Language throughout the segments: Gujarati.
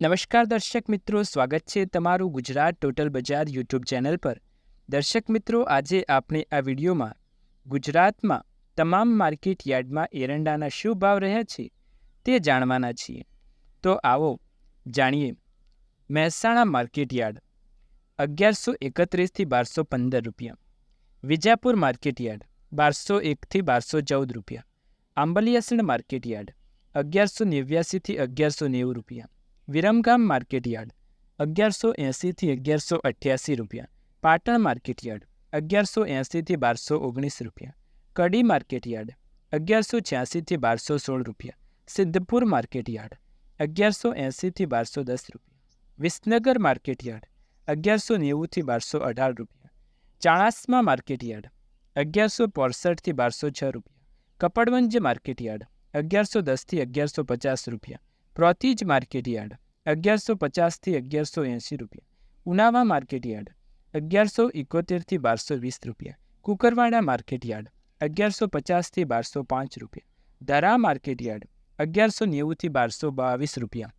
નમસ્કાર દર્શક મિત્રો, સ્વાગત છે તમારું ગુજરાત ટોટલ બજાર યુટ્યુબ ચેનલ પર. દર્શક મિત્રો, આજે આપણે આ વિડીયોમાં ગુજરાતમાં તમામ માર્કેટ યાર્ડમાં એરંડાના શું ભાવ રહ્યા છે તે જાણવાના છીએ. તો આવો જાણીએ. મહેસાણા માર્કેટ યાર્ડ અગિયારસો એકત્રીસથી બારસો પંદર રૂપિયા. વિજાપુર માર્કેટ યાર્ડ બારસો એકથી બારસો ચૌદ રૂપિયા. આંબલિયાસણ માર્કેટ યાર્ડ અગિયારસો નેવ્યાસીથી અગિયારસો નેવું રૂપિયા. વિરમગામ માર્કેટ યાર્ડ અગિયારસો એંસીથી અગિયારસો અઠ્યાસી રૂપિયા. પાટણ માર્કેટયાર્ડ, અગિયારસો એંસીથી બારસો ઓગણીસ રૂપિયા. કડી માર્કેટ યાર્ડ અગિયારસો છ્યાસીથી બારસો સોળ રૂપિયા. સિદ્ધપુર માર્કેટ યાર્ડ અગિયારસો એંસીથી બારસો દસ રૂપિયા. વિસનગર માર્કેટયાર્ડ, અગિયારસો નેવુંથી બારસો અઢાર રૂપિયા. ચાણાસમા માર્કેટ યાર્ડ અગિયારસો પોસઠથી બારસો છ રૂપિયા. કપડવંજ માર્કેટ યાર્ડ અગિયારસો દસથી અગિયારસો પચાસ રૂપિયા. પ્રોતિજ માર્કેટ યાર્ડ અગિયારસો પચાસથી અગિયારસો એંસી રૂપિયા. ઉનાવા માર્કેટ યાર્ડ અગિયારસો ઇકોતેરથી બારસો વીસ રૂપિયા. કુકરવાડા માર્કેટ યાર્ડ અગિયારસો પચાસથી બારસો પાંચ રૂપિયા. દરા માર્કેટ યાર્ડ અગિયારસો નેવુંથી બારસો બાવીસ રૂપિયા.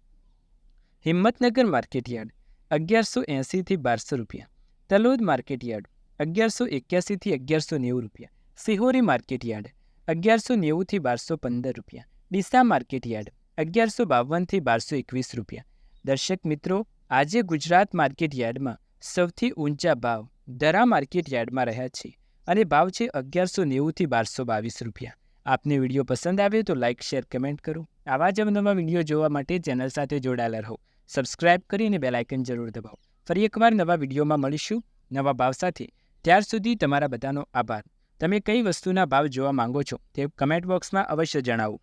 હિંમતનગર માર્કેટ યાર્ડ અગિયારસો એંસીથી બારસો રૂપિયા. તલોદ માર્કેટ યાર્ડ અગિયારસો એક્યાસીથી અગિયારસો નેવું રૂપિયા. સિહોરી માર્કેટ યાર્ડ અગિયારસો નેવુંથી બારસો પંદર રૂપિયા. ડીસા માર્કેટ યાર્ડ અગિયારસો બાવનથી બારસો એકવીસ રૂપિયા. દર્શક મિત્રો, આજે ગુજરાત માર્કેટ યાર્ડમાં સૌથી ઊંચા ભાવ દરા માર્કેટ યાર્ડમાં રહ્યા છે અને ભાવ છે અગિયારસો નેવુંથી બારસો બાવીસ રૂપિયા. આપને વીડિયો પસંદ આવે તો લાઇક શેર, કમેન્ટ કરો. આવા જ નવા વીડિયો જોવા માટે ચેનલ સાથે જોડાયેલા રહો. સબસ્ક્રાઇબ કરીને બેલાઇકન જરૂર દબાવો. ફરી એકવાર નવા વિડીયોમાં મળીશું નવા ભાવ સાથે. ત્યાર સુધી તમારા બધાનો આભાર. તમે કઈ વસ્તુના ભાવ જોવા માંગો છો તે કમેન્ટ બોક્સમાં અવશ્ય જણાવો.